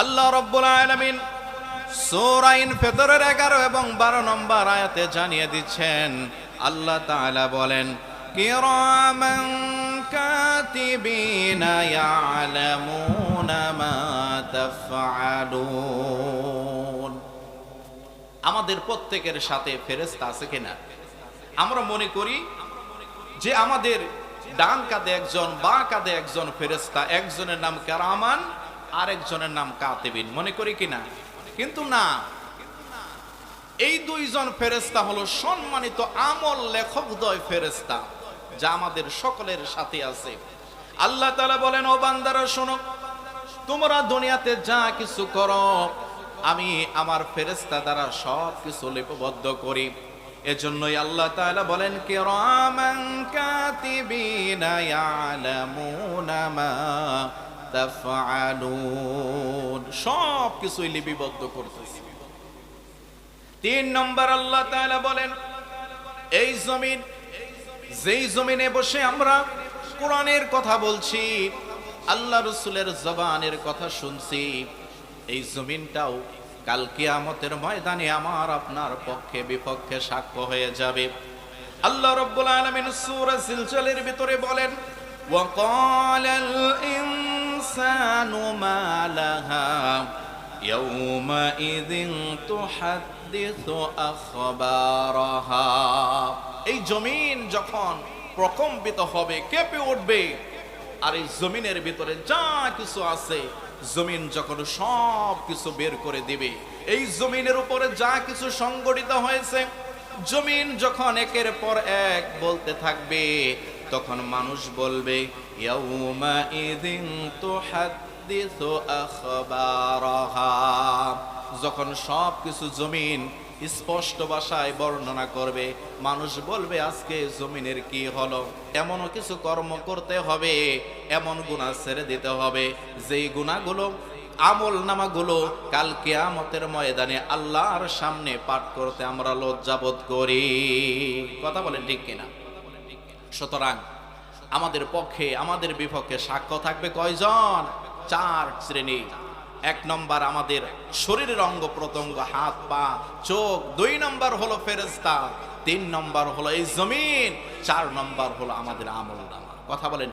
আল্লাহ রব্বুল আলামিন সূরাইন ফেতরের 11 এবং 12 নম্বর আয়াতে জানিয়ে দিচ্ছেন, আল্লাহ তাআলা বলেন আমাদের প্রত্যেকের সাথে ফেরেশতা আছে কিনা? আমরা মনে করি যে আমাদের ডান কাঁধে একজন, বা কাঁধে একজন ফেরেস্তা একজনের নাম কারামান আর একজনের নাম কাতেবিন, মনে করি কিনা? কিন্তু না। এই দুইজন ফেরেস্তা হলো সম্মানিত আমল লেখকদ্বয় ফেরেস্তা যা আমাদের সকলের সাথে আছে। আল্লাহ তালা বলেন, ও বান্দারা, শোনো, তোমরা দুনিয়াতে যা কিছু করো, আমি আমার ফেরেস্তা দ্বারা সব কিছু লিপিবদ্ধ করি। এজন্যই আল্লাহ তাআলা বলেন, কিরামান কাতিবিনা ইয়ালামুনা তাফআলুন সব কিছুই লিপিবদ্ধ করতেছি তিন নম্বর আল্লাহ তাআলা বলেন এই জমিন যেই জমিনে বসে আমরা কোরআনের কথা বলছি আল্লাহ রসুলের জবানের কথা শুনছি এই জমিনটাও কাল কিয়ামতের ময়দানে আমার আপনার পক্ষে বিপক্ষে সাক্ষ্য হয়ে যাবে আল্লাহ রব্বুল আলামিন সূরা সিলসিলের ভিতরে বলেন وقال الإنسان ما لها يومئذ تحدث أخبارها এই জমিন যখন প্রকম্পিত হবে কেঁপে উঠবে আর এই জমিনের ভিতরে যা কিছু আছে জমিন যখন সব কিছু বের করে দিবে এই জমিনের উপরে যা কিছু সংগঠিত হয়েছে জমিন যখন একের পর এক বলতে থাকবে তখন মানুষ বলবে যখন সব কিছু জমিন স্পষ্ট ভাষায় বর্ণনা করবে, মানুষ বলবে, আজকে জমিনের কি হলো? এমনও কিছু কর্ম করতে হবে, এমন গুণা ছেড়ে দিতে হবে। যেই গুণাগুলো আমল নামাগুলো কাল কেয়ামতের ময়দানে আল্লাহর সামনে পাঠ করতে আমরা লজ্জাবোধ করি। কথা বলেন ঠিক কিনা? সুতরাং আমাদের পক্ষে, আমাদের বিপক্ষে সাক্ষ্য থাকবে কয়জন? চার শ্রেণি। এক নম্বর আমাদের শরীরের অঙ্গ প্রত্যঙ্গ, হাত, পা, চোখ। দুই নম্বর হলো ফেরেস্তা তিন নম্বর হলো এই জমিন। চার নম্বর হলো আমাদের আমল কথা বলেন।